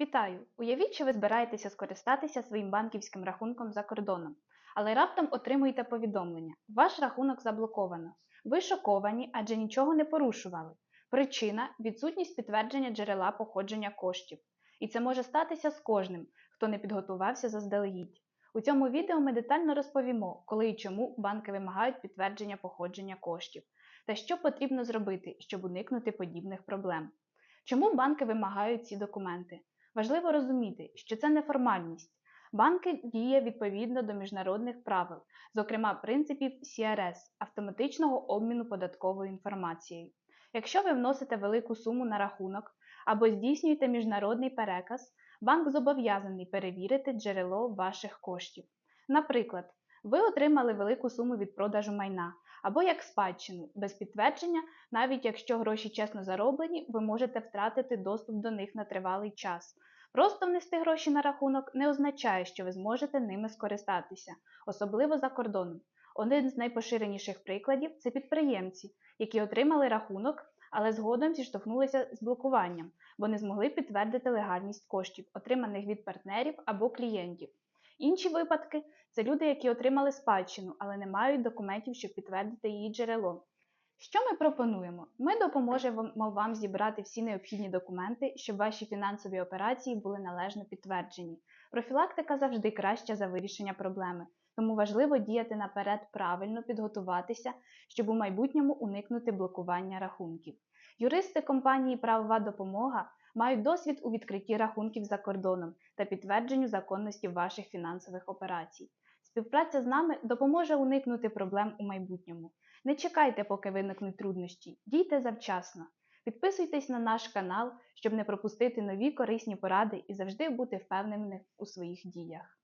Вітаю! Уявіть, що ви збираєтеся скористатися своїм банківським рахунком за кордоном, але раптом отримуєте повідомлення: ваш рахунок заблоковано. Ви шоковані, адже нічого не порушували. Причина відсутність підтвердження джерела походження коштів. І це може статися з кожним, хто не підготувався заздалегідь. У цьому відео ми детально розповімо, коли і чому банки вимагають підтвердження походження коштів, та що потрібно зробити, щоб уникнути подібних проблем. Чому банки вимагають ці документи? Важливо розуміти, що це не формальність. Банки діє відповідно до міжнародних правил, зокрема принципів CRS автоматичного обміну податковою інформацією. Якщо ви вносите велику суму на рахунок або здійснюєте міжнародний переказ, банк зобов'язаний перевірити джерело ваших коштів. Наприклад, ви отримали велику суму від продажу майна або як спадщину без підтвердження, навіть якщо гроші чесно зароблені, ви можете втратити доступ до них на тривалий час. Просто внести гроші на рахунок не означає, що ви зможете ними скористатися, особливо за кордоном. Один з найпоширеніших прикладів це підприємці, які отримали рахунок, але згодом зіштовхнулися з блокуванням, бо не змогли підтвердити легальність коштів, отриманих від партнерів або клієнтів. Інші випадки це люди, які отримали спадщину, але не мають документів, щоб підтвердити її джерело. Що ми пропонуємо? Ми допоможемо вам зібрати всі необхідні документи, щоб ваші фінансові операції були належно підтверджені. Профілактика завжди краща за вирішення проблеми, тому важливо діяти наперед правильно підготуватися, щоб у майбутньому уникнути блокування рахунків. Юристи компанії Правова допомога мають досвід у відкритті рахунків за кордоном та підтвердженню законності ваших фінансових операцій. Співпраця з нами допоможе уникнути проблем у майбутньому. Не чекайте, поки виникнуть труднощі, дійте завчасно. Підписуйтесь на наш канал, щоб не пропустити нові корисні поради і завжди бути впевненими у своїх діях.